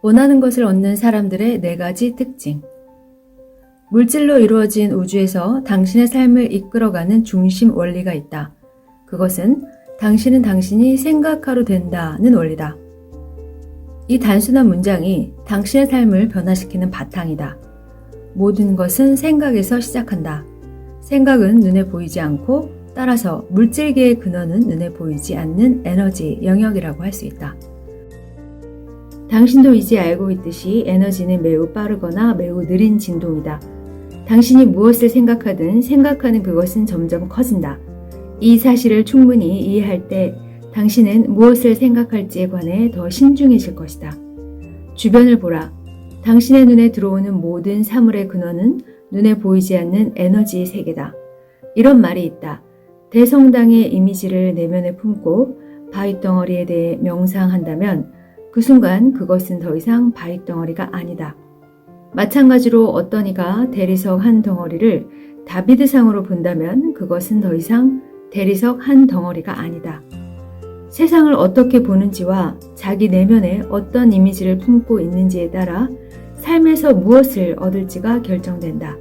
원하는 것을 얻는 사람들의 네 가지 특징. 물질로 이루어진 우주에서 당신의 삶을 이끌어가는 중심 원리가 있다. 그것은 당신은 당신이 생각하로 된다는 원리다. 이 단순한 문장이 당신의 삶을 변화시키는 바탕이다. 모든 것은 생각에서 시작한다. 생각은 눈에 보이지 않고 따라서 물질계의 근원은 눈에 보이지 않는 에너지 영역이라고 할 수 있다. 당신도 이제 알고 있듯이 에너지는 매우 빠르거나 매우 느린 진동이다. 당신이 무엇을 생각하든 생각하는 그것은 점점 커진다. 이 사실을 충분히 이해할 때 당신은 무엇을 생각할지에 관해 더 신중해질 것이다. 주변을 보라. 당신의 눈에 들어오는 모든 사물의 근원은 눈에 보이지 않는 에너지의 세계다. 이런 말이 있다. 대성당의 이미지를 내면에 품고 바위 덩어리에 대해 명상한다면 그 순간 그것은 더 이상 바위 덩어리가 아니다. 마찬가지로 어떤 이가 대리석 한 덩어리를 다비드상으로 본다면 그것은 더 이상 대리석 한 덩어리가 아니다. 세상을 어떻게 보는지와 자기 내면에 어떤 이미지를 품고 있는지에 따라 삶에서 무엇을 얻을지가 결정된다.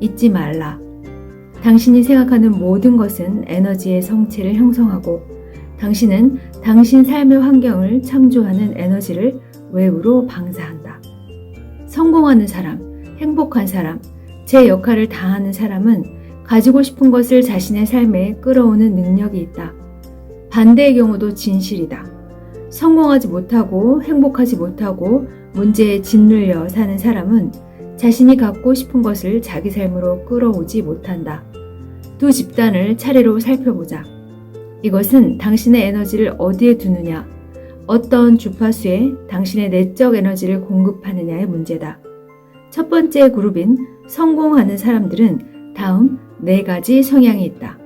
잊지 말라. 당신이 생각하는 모든 것은 에너지의 성체를 형성하고 당신은 당신 삶의 환경을 창조하는 에너지를 외부로 방사한다. 성공하는 사람, 행복한 사람, 제 역할을 다하는 사람은 가지고 싶은 것을 자신의 삶에 끌어오는 능력이 있다. 반대의 경우도 진실이다. 성공하지 못하고 행복하지 못하고 문제에 짓눌려 사는 사람은 자신이 갖고 싶은 것을 자기 삶으로 끌어오지 못한다. 두 집단을 차례로 살펴보자. 이것은 당신의 에너지를 어디에 두느냐, 어떤 주파수에 당신의 내적 에너지를 공급하느냐의 문제다. 첫 번째 그룹인 성공하는 사람들은 다음 네 가지 성향이 있다.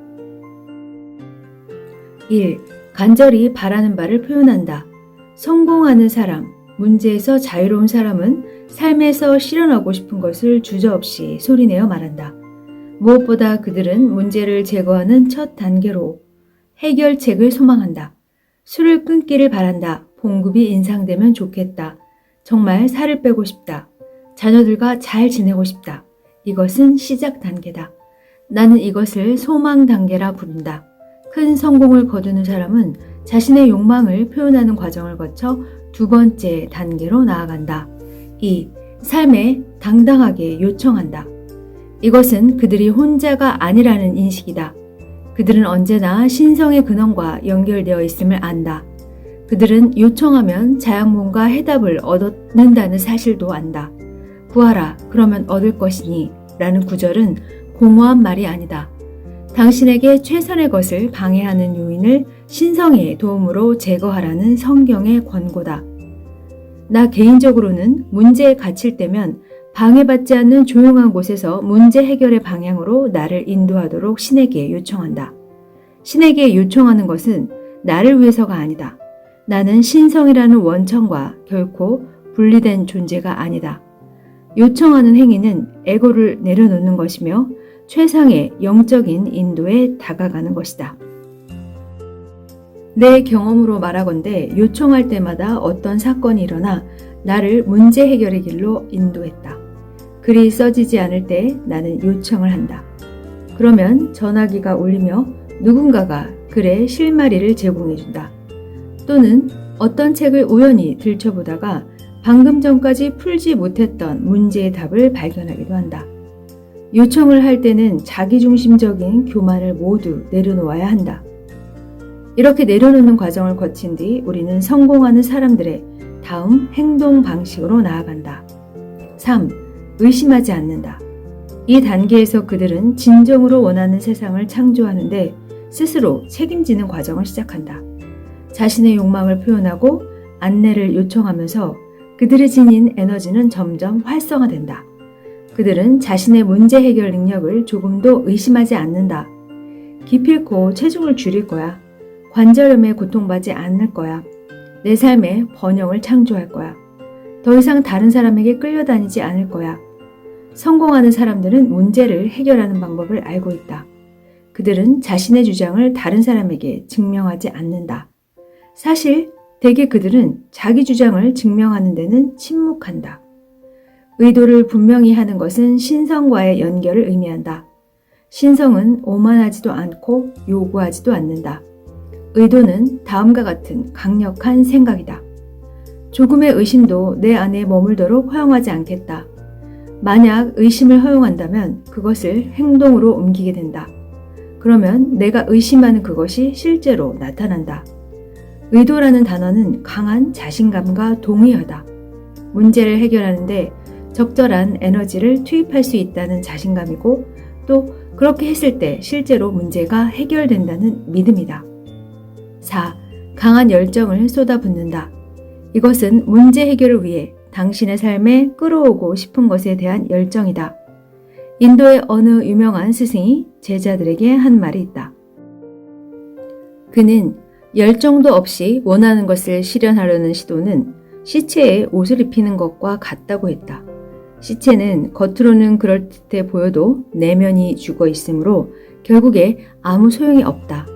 1. 간절히 바라는 바를 표현한다. 성공하는 사람, 문제에서 자유로운 사람은 삶에서 실현하고 싶은 것을 주저없이 소리내어 말한다. 무엇보다 그들은 문제를 제거하는 첫 단계로 해결책을 소망한다. 술을 끊기를 바란다. 봉급이 인상되면 좋겠다. 정말 살을 빼고 싶다. 자녀들과 잘 지내고 싶다. 이것은 시작 단계다. 나는 이것을 소망 단계라 부른다. 큰 성공을 거두는 사람은 자신의 욕망을 표현하는 과정을 거쳐 두 번째 단계로 나아간다. 2. 삶에 당당하게 요청한다. 이것은 그들이 혼자가 아니라는 인식이다. 그들은 언제나 신성의 근원과 연결되어 있음을 안다. 그들은 요청하면 자양문과 해답을 얻는다는 사실도 안다. 구하라, 그러면 얻을 것이니 라는 구절은 공허한 말이 아니다. 당신에게 최선의 것을 방해하는 요인을 신성의 도움으로 제거하라는 성경의 권고다. 나 개인적으로는 문제에 갇힐 때면 방해받지 않는 조용한 곳에서 문제 해결의 방향으로 나를 인도하도록 신에게 요청한다. 신에게 요청하는 것은 나를 위해서가 아니다. 나는 신성이라는 원천과 결코 분리된 존재가 아니다. 요청하는 행위는 에고를 내려놓는 것이며 최상의 영적인 인도에 다가가는 것이다. 내 경험으로 말하건대 요청할 때마다 어떤 사건이 일어나 나를 문제 해결의 길로 인도했다. 글이 써지지 않을 때 나는 요청을 한다. 그러면 전화기가 울리며 누군가가 글의 실마리를 제공해준다. 또는 어떤 책을 우연히 들춰보다가 방금 전까지 풀지 못했던 문제의 답을 발견하기도 한다. 요청을 할 때는 자기중심적인 교만을 모두 내려놓아야 한다. 이렇게 내려놓는 과정을 거친 뒤 우리는 성공하는 사람들의 다음 행동 방식으로 나아간다. 3. 의심하지 않는다. 이 단계에서 그들은 진정으로 원하는 세상을 창조하는데 스스로 책임지는 과정을 시작한다. 자신의 욕망을 표현하고 안내를 요청하면서 그들의 지닌 에너지는 점점 활성화된다. 그들은 자신의 문제 해결 능력을 조금도 의심하지 않는다. 기필코 체중을 줄일 거야. 관절염에 고통받지 않을 거야. 내 삶에 번영을 창조할 거야. 더 이상 다른 사람에게 끌려다니지 않을 거야. 성공하는 사람들은 문제를 해결하는 방법을 알고 있다. 그들은 자신의 주장을 다른 사람에게 증명하지 않는다. 사실 대개 그들은 자기 주장을 증명하는 데는 침묵한다. 의도를 분명히 하는 것은 신성과의 연결을 의미한다. 신성은 오만하지도 않고 요구하지도 않는다. 의도는 다음과 같은 강력한 생각이다. 조금의 의심도 내 안에 머물도록 허용하지 않겠다. 만약 의심을 허용한다면 그것을 행동으로 옮기게 된다. 그러면 내가 의심하는 그것이 실제로 나타난다. 의도라는 단어는 강한 자신감과 동의하다. 문제를 해결하는데 적절한 에너지를 투입할 수 있다는 자신감이고 또 그렇게 했을 때 실제로 문제가 해결된다는 믿음이다. 4. 강한 열정을 쏟아붓는다. 이것은 문제 해결을 위해 당신의 삶에 끌어오고 싶은 것에 대한 열정이다. 인도의 어느 유명한 스승이 제자들에게 한 말이 있다. 그는 열정도 없이 원하는 것을 실현하려는 시도는 시체에 옷을 입히는 것과 같다고 했다. 시체는 겉으로는 그럴듯해 보여도 내면이 죽어 있으므로 결국에 아무 소용이 없다.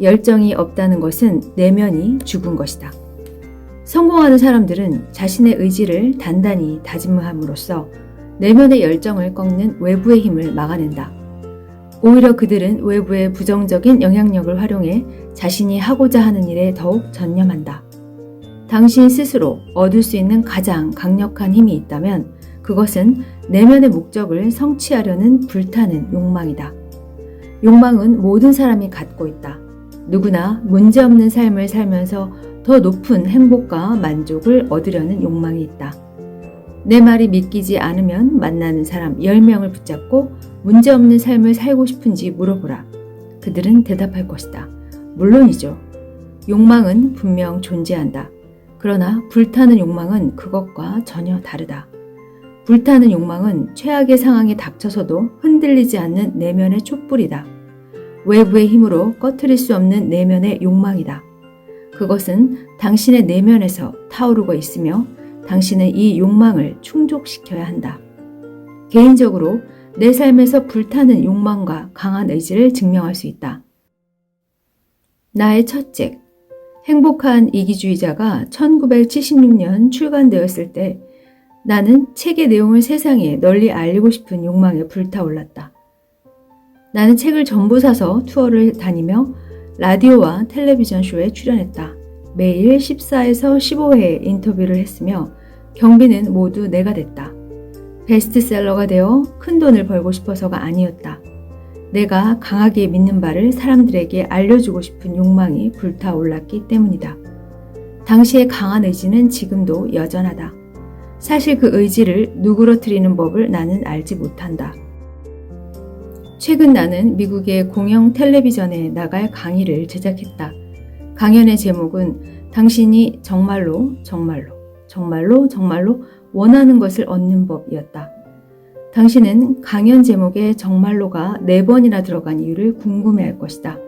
열정이 없다는 것은 내면이 죽은 것이다. 성공하는 사람들은 자신의 의지를 단단히 다짐함으로써 내면의 열정을 꺾는 외부의 힘을 막아낸다. 오히려 그들은 외부의 부정적인 영향력을 활용해 자신이 하고자 하는 일에 더욱 전념한다. 당신 스스로 얻을 수 있는 가장 강력한 힘이 있다면 그것은 내면의 목적을 성취하려는 불타는 욕망이다. 욕망은 모든 사람이 갖고 있다. 누구나 문제없는 삶을 살면서 더 높은 행복과 만족을 얻으려는 욕망이 있다. 내 말이 믿기지 않으면 만나는 사람 10명을 붙잡고 문제없는 삶을 살고 싶은지 물어보라. 그들은 대답할 것이다. 물론이죠. 욕망은 분명 존재한다. 그러나 불타는 욕망은 그것과 전혀 다르다. 불타는 욕망은 최악의 상황에 닥쳐서도 흔들리지 않는 내면의 촛불이다. 외부의 힘으로 꺼트릴 수 없는 내면의 욕망이다. 그것은 당신의 내면에서 타오르고 있으며 당신은 이 욕망을 충족시켜야 한다. 개인적으로 내 삶에서 불타는 욕망과 강한 의지를 증명할 수 있다. 나의 첫 책, 행복한 이기주의자가 1976년 출간되었을 때 나는 책의 내용을 세상에 널리 알리고 싶은 욕망에 불타올랐다. 나는 책을 전부 사서 투어를 다니며 라디오와 텔레비전 쇼에 출연했다. 매일 14에서 15회 인터뷰를 했으며 경비는 모두 내가 됐다. 베스트셀러가 되어 큰 돈을 벌고 싶어서가 아니었다. 내가 강하게 믿는 바를 사람들에게 알려주고 싶은 욕망이 불타올랐기 때문이다. 당시의 강한 의지는 지금도 여전하다. 사실 그 의지를 누그러뜨리는 법을 나는 알지 못한다. 최근 나는 미국의 공영 텔레비전에 나갈 강의를 제작했다. 강연의 제목은 당신이 정말로, 정말로, 정말로, 정말로 원하는 것을 얻는 법이었다. 당신은 강연 제목에 정말로가 네 번이나 들어간 이유를 궁금해 할 것이다.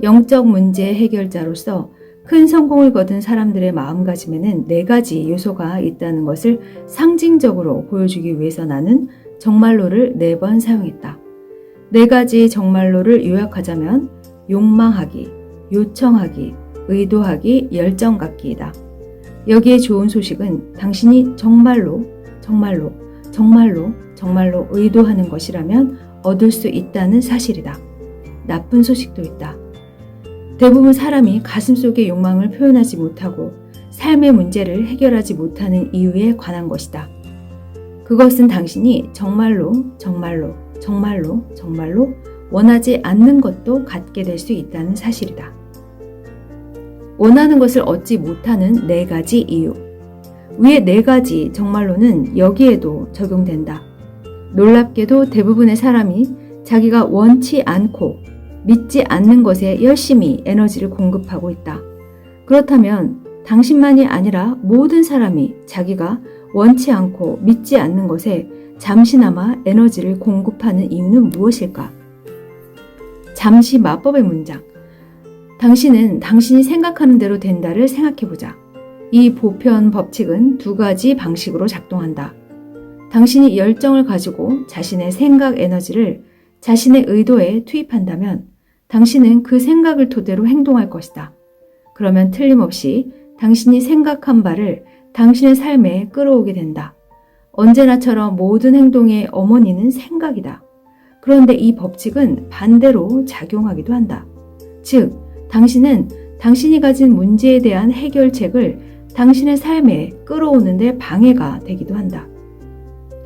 영적 문제 해결자로서 큰 성공을 거둔 사람들의 마음가짐에는 네 가지 요소가 있다는 것을 상징적으로 보여주기 위해서 나는 정말로를 네 번 사용했다. 네 가지 정말로를 요약하자면 욕망하기, 요청하기, 의도하기, 열정 갖기이다. 여기에 좋은 소식은 당신이 정말로, 정말로, 정말로, 정말로 의도하는 것이라면 얻을 수 있다는 사실이다. 나쁜 소식도 있다. 대부분 사람이 가슴 속의 욕망을 표현하지 못하고 삶의 문제를 해결하지 못하는 이유에 관한 것이다. 그것은 당신이 정말로, 정말로, 정말로, 정말로 원하지 않는 것도 갖게 될 수 있다는 사실이다. 원하는 것을 얻지 못하는 네 가지 이유. 위의 네 가지 정말로는 여기에도 적용된다. 놀랍게도 대부분의 사람이 자기가 원치 않고 믿지 않는 것에 열심히 에너지를 공급하고 있다. 그렇다면 당신만이 아니라 모든 사람이 자기가 원치 않고 믿지 않는 것에 잠시나마 에너지를 공급하는 이유는 무엇일까? 잠시 마법의 문장. 당신은 당신이 생각하는 대로 된다를 생각해보자. 이 보편 법칙은 두 가지 방식으로 작동한다. 당신이 열정을 가지고 자신의 생각 에너지를 자신의 의도에 투입한다면 당신은 그 생각을 토대로 행동할 것이다. 그러면 틀림없이 당신이 생각한 바를 당신의 삶에 끌어오게 된다. 언제나처럼 모든 행동의 어머니는 생각이다. 그런데 이 법칙은 반대로 작용하기도 한다. 즉, 당신은 당신이 가진 문제에 대한 해결책을 당신의 삶에 끌어오는데 방해가 되기도 한다.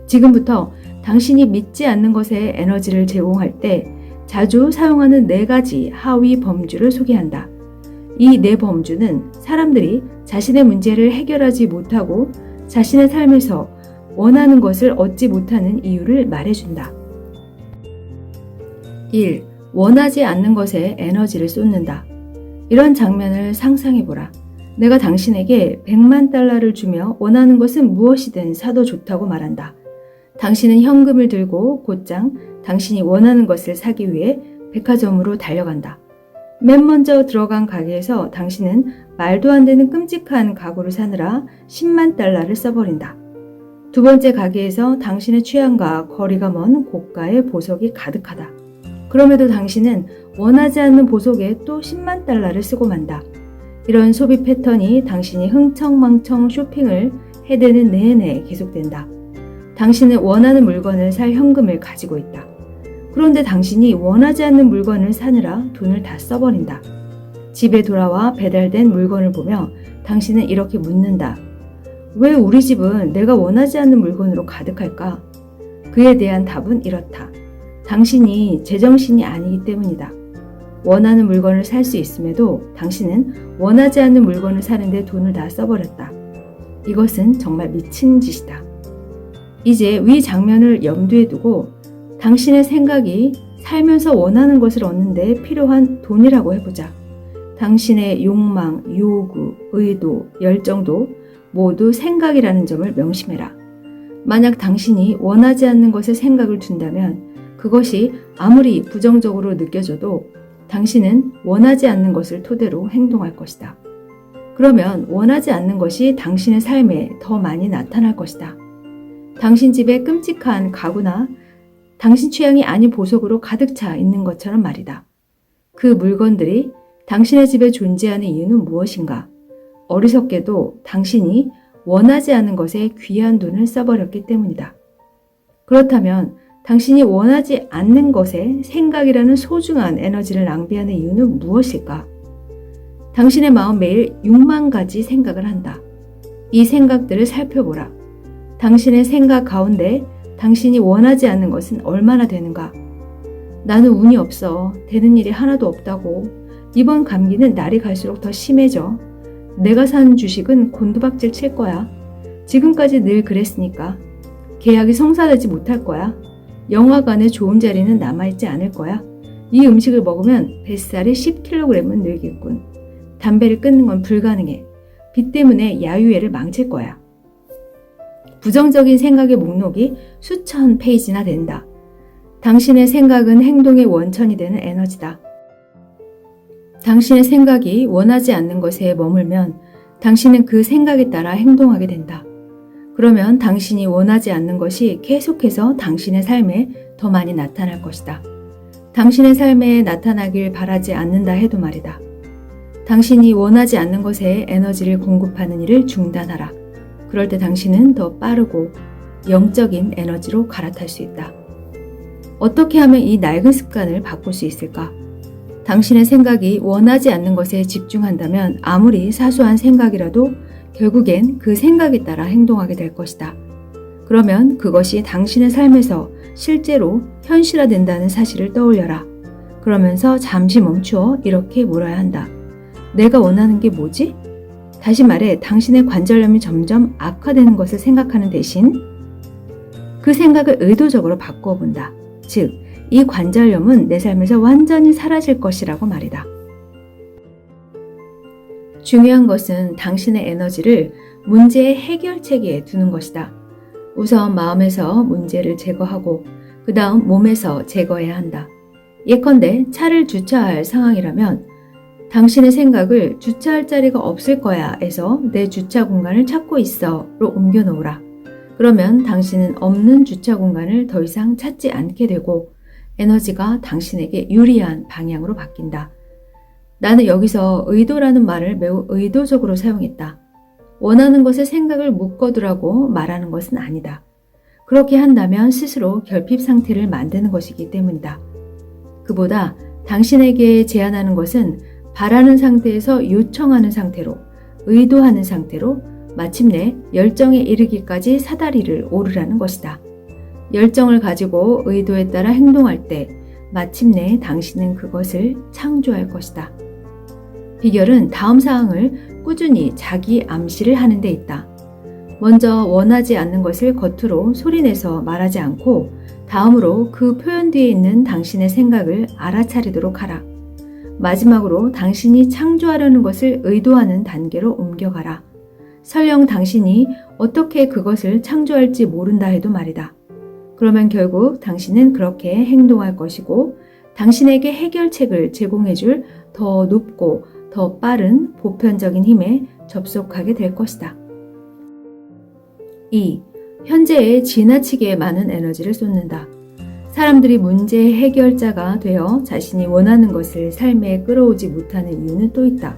지금부터 당신이 믿지 않는 것에 에너지를 제공할 때 자주 사용하는 네 가지 하위 범주를 소개한다. 이 네 범주는 사람들이 자신의 문제를 해결하지 못하고 자신의 삶에서 원하는 것을 얻지 못하는 이유를 말해준다. 1. 원하지 않는 것에 에너지를 쏟는다. 이런 장면을 상상해보라. 내가 당신에게 100만 달러를 주며 원하는 것은 무엇이든 사도 좋다고 말한다. 당신은 현금을 들고 곧장 당신이 원하는 것을 사기 위해 백화점으로 달려간다. 맨 먼저 들어간 가게에서 당신은 말도 안 되는 끔찍한 가구를 사느라 10만 달러를 써버린다. 두 번째 가게에서 당신의 취향과 거리가 먼 고가의 보석이 가득하다. 그럼에도 당신은 원하지 않는 보석에 또 10만 달러를 쓰고 만다. 이런 소비 패턴이 당신이 흥청망청 쇼핑을 해대는 내내 계속된다. 당신은 원하는 물건을 살 현금을 가지고 있다. 그런데 당신이 원하지 않는 물건을 사느라 돈을 다 써버린다. 집에 돌아와 배달된 물건을 보며 당신은 이렇게 묻는다. 왜 우리 집은 내가 원하지 않는 물건으로 가득할까? 그에 대한 답은 이렇다. 당신이 제정신이 아니기 때문이다. 원하는 물건을 살 수 있음에도 당신은 원하지 않는 물건을 사는데 돈을 다 써버렸다. 이것은 정말 미친 짓이다. 이제 위 장면을 염두에 두고 당신의 생각이 살면서 원하는 것을 얻는데 필요한 돈이라고 해보자. 당신의 욕망, 요구, 의도, 열정도 모두 생각이라는 점을 명심해라. 만약 당신이 원하지 않는 것에 생각을 둔다면 그것이 아무리 부정적으로 느껴져도 당신은 원하지 않는 것을 토대로 행동할 것이다. 그러면 원하지 않는 것이 당신의 삶에 더 많이 나타날 것이다. 당신 집에 끔찍한 가구나 당신 취향이 아닌 보석으로 가득 차 있는 것처럼 말이다. 그 물건들이 당신의 집에 존재하는 이유는 무엇인가? 어리석게도 당신이 원하지 않는 것에 귀한 돈을 써버렸기 때문이다. 그렇다면 당신이 원하지 않는 것에 생각이라는 소중한 에너지를 낭비하는 이유는 무엇일까? 당신의 마음 매일 6만 가지 생각을 한다. 이 생각들을 살펴보라. 당신의 생각 가운데 당신이 원하지 않는 것은 얼마나 되는가? 나는 운이 없어. 되는 일이 하나도 없다고. 이번 감기는 날이 갈수록 더 심해져. 내가 산 주식은 곤두박질 칠 거야. 지금까지 늘 그랬으니까. 계약이 성사되지 못할 거야. 영화관에 좋은 자리는 남아있지 않을 거야. 이 음식을 먹으면 뱃살이 10kg은 늘겠군. 담배를 끊는 건 불가능해. 빚 때문에 야유회를 망칠 거야. 부정적인 생각의 목록이 수천 페이지나 된다. 당신의 생각은 행동의 원천이 되는 에너지다. 당신의 생각이 원하지 않는 것에 머물면 당신은 그 생각에 따라 행동하게 된다. 그러면 당신이 원하지 않는 것이 계속해서 당신의 삶에 더 많이 나타날 것이다. 당신의 삶에 나타나길 바라지 않는다 해도 말이다. 당신이 원하지 않는 것에 에너지를 공급하는 일을 중단하라. 그럴 때 당신은 더 빠르고 영적인 에너지로 갈아탈 수 있다. 어떻게 하면 이 낡은 습관을 바꿀 수 있을까? 당신의 생각이 원하지 않는 것에 집중한다면 아무리 사소한 생각이라도 결국엔 그 생각에 따라 행동하게 될 것이다. 그러면 그것이 당신의 삶에서 실제로 현실화된다는 사실을 떠올려라. 그러면서 잠시 멈추어 이렇게 물어야 한다. 내가 원하는 게 뭐지? 다시 말해 당신의 관절염이 점점 악화되는 것을 생각하는 대신 그 생각을 의도적으로 바꾸어 본다. 즉, 이 관절염은 내 삶에서 완전히 사라질 것이라고 말이다. 중요한 것은 당신의 에너지를 문제의 해결책에 두는 것이다. 우선 마음에서 문제를 제거하고 그 다음 몸에서 제거해야 한다. 예컨대 차를 주차할 상황이라면 당신의 생각을 주차할 자리가 없을 거야 에서 내 주차 공간을 찾고 있어 로 옮겨 놓으라. 그러면 당신은 없는 주차 공간을 더 이상 찾지 않게 되고 에너지가 당신에게 유리한 방향으로 바뀐다. 나는 여기서 의도라는 말을 매우 의도적으로 사용했다. 원하는 것에 생각을 묶어두라고 말하는 것은 아니다. 그렇게 한다면 스스로 결핍 상태를 만드는 것이기 때문이다. 그보다 당신에게 제안하는 것은 바라는 상태에서 요청하는 상태로, 의도하는 상태로 마침내 열정에 이르기까지 사다리를 오르라는 것이다. 열정을 가지고 의도에 따라 행동할 때 마침내 당신은 그것을 창조할 것이다. 비결은 다음 사항을 꾸준히 자기 암시를 하는 데 있다. 먼저 원하지 않는 것을 겉으로 소리내서 말하지 않고 다음으로 그 표현 뒤에 있는 당신의 생각을 알아차리도록 하라. 마지막으로 당신이 창조하려는 것을 의도하는 단계로 옮겨가라. 설령 당신이 어떻게 그것을 창조할지 모른다 해도 말이다. 그러면 결국 당신은 그렇게 행동할 것이고 당신에게 해결책을 제공해줄 더 높고 더 빠른 보편적인 힘에 접속하게 될 것이다. 2. 현재에 지나치게 많은 에너지를 쏟는다. 사람들이 문제 해결자가 되어 자신이 원하는 것을 삶에 끌어오지 못하는 이유는 또 있다.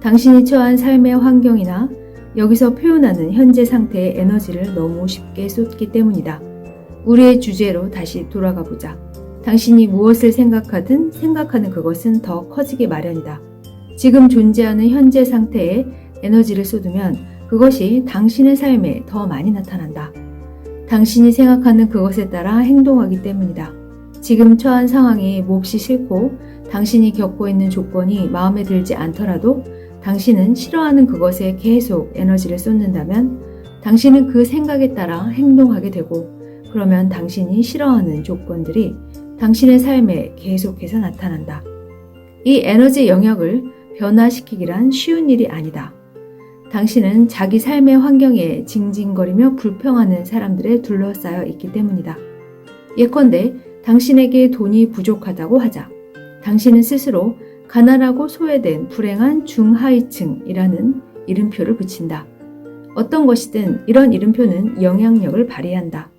당신이 처한 삶의 환경이나 여기서 표현하는 현재 상태의 에너지를 너무 쉽게 쏟기 때문이다. 우리의 주제로 다시 돌아가 보자. 당신이 무엇을 생각하든 생각하는 그것은 더 커지기 마련이다. 지금 존재하는 현재 상태에 에너지를 쏟으면 그것이 당신의 삶에 더 많이 나타난다. 당신이 생각하는 그것에 따라 행동하기 때문이다. 지금 처한 상황이 몹시 싫고 당신이 겪고 있는 조건이 마음에 들지 않더라도 당신은 싫어하는 그것에 계속 에너지를 쏟는다면 당신은 그 생각에 따라 행동하게 되고 그러면 당신이 싫어하는 조건들이 당신의 삶에 계속해서 나타난다. 이 에너지 영역을 변화시키기란 쉬운 일이 아니다. 당신은 자기 삶의 환경에 징징거리며 불평하는 사람들에 둘러싸여 있기 때문이다. 예컨대 당신에게 돈이 부족하다고 하자. 당신은 스스로 가난하고 소외된 불행한 중하위층이라는 이름표를 붙인다. 어떤 것이든 이런 이름표는 영향력을 발휘한다.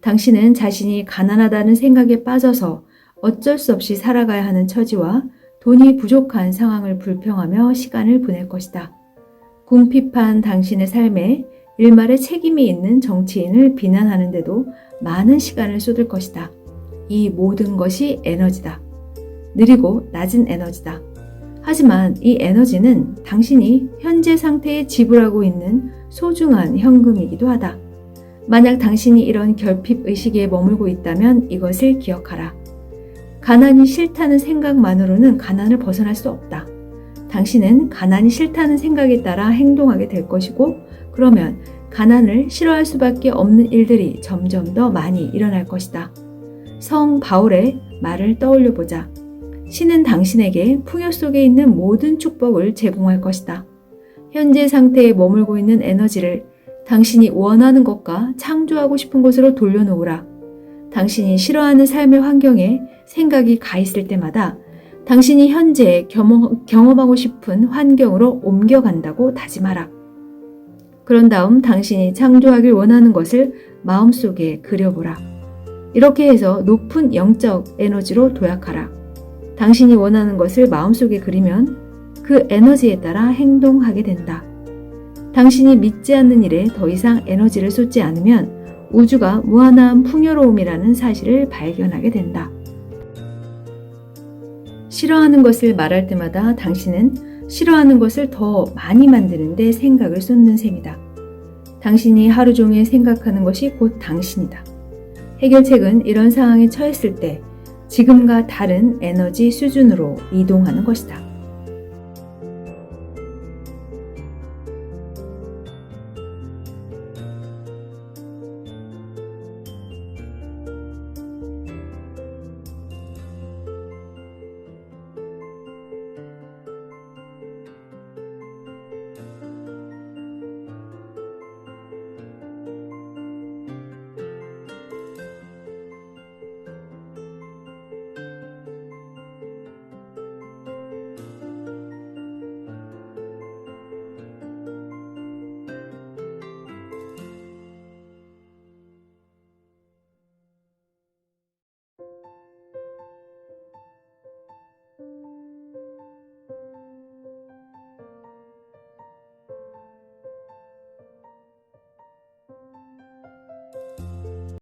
당신은 자신이 가난하다는 생각에 빠져서 어쩔 수 없이 살아가야 하는 처지와 돈이 부족한 상황을 불평하며 시간을 보낼 것이다. 궁핍한 당신의 삶에 일말의 책임이 있는 정치인을 비난하는데도 많은 시간을 쏟을 것이다. 이 모든 것이 에너지다. 느리고 낮은 에너지다. 하지만 이 에너지는 당신이 현재 상태에 지불하고 있는 소중한 현금이기도 하다. 만약 당신이 이런 결핍 의식에 머물고 있다면 이것을 기억하라. 가난이 싫다는 생각만으로는 가난을 벗어날 수 없다. 당신은 가난이 싫다는 생각에 따라 행동하게 될 것이고, 그러면 가난을 싫어할 수밖에 없는 일들이 점점 더 많이 일어날 것이다. 성 바울의 말을 떠올려 보자. 신은 당신에게 풍요 속에 있는 모든 축복을 제공할 것이다. 현재 상태에 머물고 있는 에너지를 당신이 원하는 것과 창조하고 싶은 곳으로 돌려놓으라. 당신이 싫어하는 삶의 환경에 생각이 가 있을 때마다 당신이 현재 경험, 경험하고 싶은 환경으로 옮겨간다고 다짐하라. 그런 다음 당신이 창조하길 원하는 것을 마음속에 그려보라. 이렇게 해서 높은 영적 에너지로 도약하라. 당신이 원하는 것을 마음속에 그리면 그 에너지에 따라 행동하게 된다. 당신이 믿지 않는 일에 더 이상 에너지를 쏟지 않으면 우주가 무한한 풍요로움이라는 사실을 발견하게 된다. 싫어하는 것을 말할 때마다 당신은 싫어하는 것을 더 많이 만드는데 생각을 쏟는 셈이다. 당신이 하루 종일 생각하는 것이 곧 당신이다. 해결책은 이런 상황에 처했을 때 지금과 다른 에너지 수준으로 이동하는 것이다.